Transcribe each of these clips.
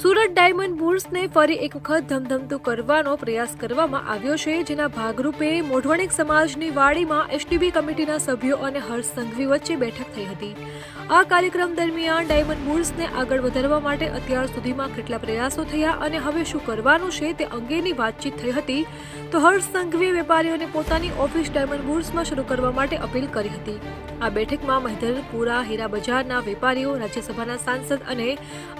Surat diamond બુલ્સને ફરી એક વખત ધમધમતું કરવાનો પ્રયાસ કરવામાં આવ્યો છે, જેના ભાગરૂપે મોઢવણિક સમાજની વાડીમાં એસટીબી કમિટીના સભ્યો અને હર્ષ સંઘવી વચ્ચે બેઠક થઈ હતી. આ કાર્યક્રમ દરમિયાન ડાયમંડ બુલ્સને આગળ વધારવા માટે અત્યાર સુધીમાં કેટલા પ્રયાસો થયા અને હવે શું કરવાનું છે તે અંગેની વાતચીત થઈ હતી. તો હર્ષ સંઘવીએ વેપારીઓને પોતાની ઓફિસ ડાયમંડ બુલ્સમાં શરૂ કરવા માટે અપીલ કરી હતી. આ બેઠકમાં મહિધરપુરા હીરા બજારના વેપારીઓ, રાજ્યસભાના સાંસદ અને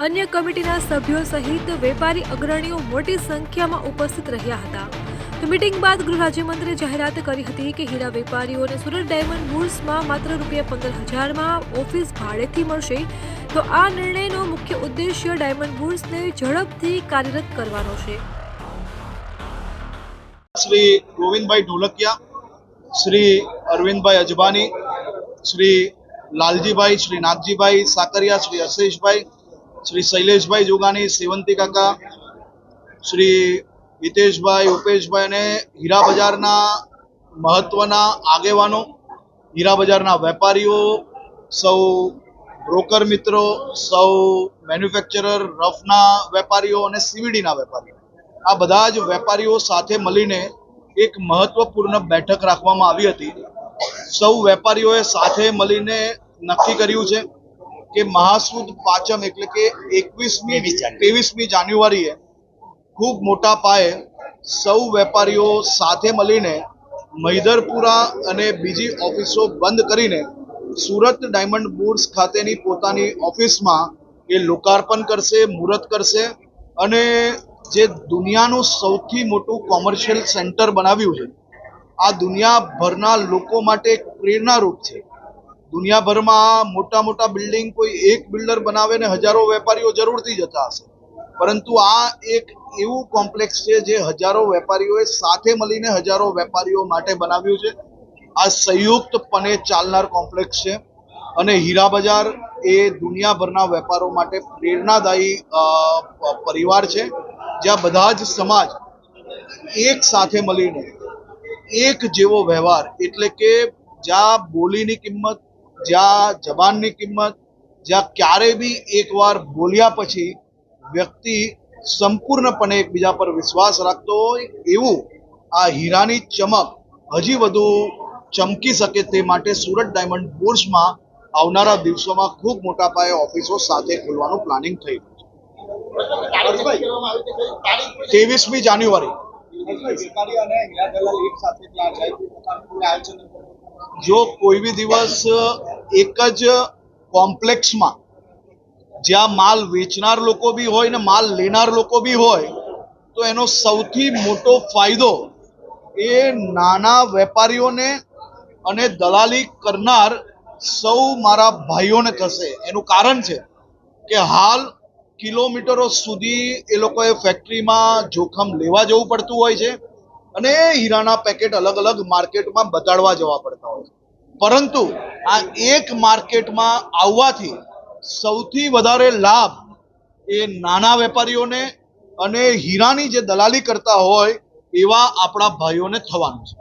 અન્ય કમિટીના સભ્યો સહિત વેપારી અગ્રણીઓ મોટી સંખ્યામાં ઉપસ્થિત રહ્યા હતા. તો મીટિંગ બાદ ગૃહ રાજ્યમંત્રીએ જાહેરાત કરી હતી કે હીરા વેપારીઓને સુરત ડાયમંડ બુર્સમાં માત્ર રૂપિયા પંદર હજારમાં ઓફિસ ભાડેથી મળશે. તો આ નિર્ણયનો મુખ્ય ઉદ્દેશ્ય ડાયમંડ બુર્સને ઝડપથી કાર્યરત કરવાનો છે. શ્રી ગોવિંદભાઈ ઢોલકિયા, શ્રી અરવિંદભાઈ અજબાની શ્રી લાલજીભાઈ, શ્રી નાથજીભાઈ, સાકરિયા, શ્રી અશેષભાઈ, શ્રી શૈલેષભાઈ જોગાની સેવંતી કાકા, શ્રી હિતેશભાઈ, ઉપેશભાઈ અને હીરા બજારના મહત્વના આગેવાનો, હીરા બજારના વેપારીઓ, સૌ બ્રોકર મિત્રો, સૌ મેન્યુફેક્ચરર, રફના વેપારીઓ અને સીવીડીના વેપારીઓ. આ બધા જ વેપારીઓ સાથે મળીને એક મહત્વપૂર્ણ બેઠક રાખવામાં આવી હતી. સૌ વેપારીઓએ સાથે મળીને નક્કી કર્યું છે કે મહાસુદ પાંચમ એટલે કે એકવીસમી ત્રેવીસમી જાન્યુઆરીએ ખૂબ મોટા પાયે સૌ વેપારીઓ સાથે મળીને મૈધરપુરા અને બીજી ઓફિસો બંધ કરીને સુરત ડાયમંડ બુર્સ ખાતેની પોતાની ઓફિસમાં એ લોકાર્પણ કરશે મુહૂર્ત કરશે અને જે દુનિયાનું સૌથી મોટું કોમર્શિયલ સેન્ટર બનાવ્યું છે આ દુનિયાભરના લોકો માટે એક પ્રેરણારૂપ છે. દુનિયાભરમાં મોટા મોટા બિલ્ડિંગ કોઈ એક બિલ્ડર બનાવે ને હજારો વેપારીઓ જરૂરથી જતા હશે. પરંતુ આ એક એવું કોમ્પ્લેક્સ છે જે હજારો વેપારીઓએ સાથે મળીને હજારો વેપારીઓ માટે બનાવ્યું છે. આ સંયુક્તપણે ચાલનાર કોમ્પ્લેક્સ છે અને હીરા બજાર એ દુનિયાભરના વેપારો માટે પ્રેરણાદાયી પરિવાર છે. જ્યાં બધા જ સમાજ એક સાથે મળીને એક જેવો વ્યવહાર એટલે કે જ્યાં બોલીની કિંમત જ્યાં જબાનની કિંમત જ્યાં ક્યારે બી એકવાર બોલ્યા પછી વ્યક્તિ સંપૂર્ણપણે એકબીજા પર વિશ્વાસ રાખતો હોય એવું આ હીરાની ચમક હજી વધુ ચમકી શકે તે માટે સુરત ડાયમંડ બોર્સમાં આવનારા દિવસોમાં ખૂબ મોટા પાયે ઓફિસો સાથે ખોલવાનું પ્લાનિંગ થઈ રહ્યું છે. ત્રેવીસમી જાન્યુઆરી. જો કોઈ બી દિવસ એક જ કોમ્પ્લેક્સમાં જ્યાં માલ વેચનાર લોકો બી હોય ને માલ લેનાર લોકો બી હોય, તો એનો સૌથી મોટો ફાયદો એ નાના વેપારીઓને અને દલાલી કરનાર સૌ મારા ભાઈઓને થશે. એનું કારણ છે કે હાલ કિલોમીટરો સુધી એ લોકોએ ફેક્ટરીમાં જોખમ લેવા જવું પડતું હોય છે અને હીરાના પેકેટ અલગ અલગ માર્કેટમાં બતાડવા જવા પડતા હોય છે પરંતુ આ એક માર્કેટમાં આવવાથી સૌથી વધારે લાભ એ નાના વેપારીઓને અને હીરાની જે દલાલી કરતા હોય એવા આપણા ભાઈઓને થવાનું છે.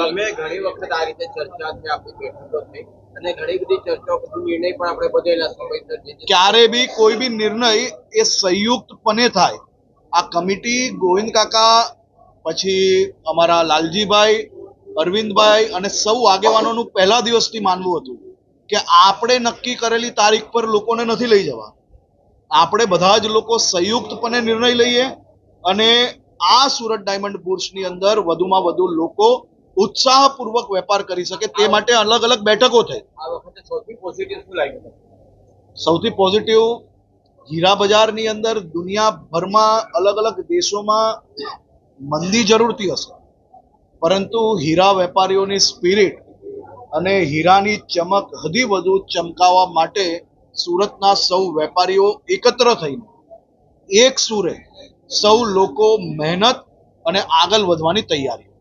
તમે ઘણી વખત આ રીતે ચર્ચા અને ઘણી બધી ચર્ચાઓ ક્યારે બી કોઈ બી નિર્ણય એ સંયુક્તપણે થાય. આ કમિટી ગોવિંદ કાકા, પછી અમારા લાલજીભાઈ, અરવિંદભાઈ અને સૌ આગેવાનોનું પહેલા દિવસથી માનવું હતું કે આપણે નક્કી કરેલી તારીખ પર લોકોને નથી લઈ જવા. આપણે બધા જ લોકો સંયુક્તપણે નિર્ણય લઈએ અને આ સુરત ડાયમંડ બુર્સની અંદર વધુમાં વધુ લોકો ઉત્સાહપૂર્વક વેપાર કરી શકે તે માટે અલગ અલગ બેઠકો થઈ. આ વખતે સૌથી પોઝિટિવ શું સૌથી પોઝિટિવ હીરા બજારની અંદર દુનિયાભરમાં અલગ અલગ દેશોમાં મંદી જરૂરથી હશે. પરંતુ હીરા વેપારીઓની સ્પિરિટ અને હીરાની ચમક હજી વધુ ચમકાવવા માટે સુરતના સૌ વેપારીઓ એકત્ર થઈને એક સુરે સૌ લોકો મહેનત અને આગળ વધવાની તૈયારી.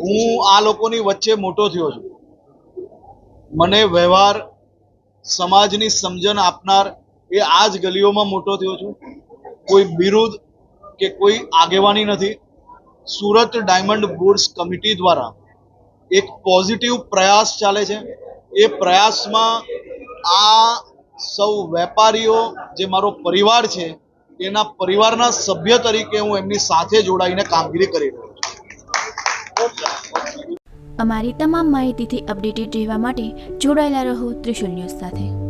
હું આ લોકોની વચ્ચે મોટો થયો છું. મને વ્યવહાર સમાજની સમજણ આપનાર એ આ જ ગલીઓમાં મોટો થયો છું. કોઈ બિરુદ કે કોઈ આગેવાની નથી. સુરત ડાયમંડ બોર્ડ્સ કમિટી દ્વારા એક પોઝિટિવ પ્રયાસ ચાલે છે. એ પ્રયાસમાં આ સૌ વેપારીઓ, જે મારો પરિવાર છે, એના પરિવારના સભ્ય તરીકે હું એમની સાથે જોડાઈને કામગીરી કરી રહ્યો છું. અમારી તમામ માહિતીથી અપડેટેડ રહેવા માટે જોડાયેલા રહો ત્રિશુલ ન્યૂઝ સાથે.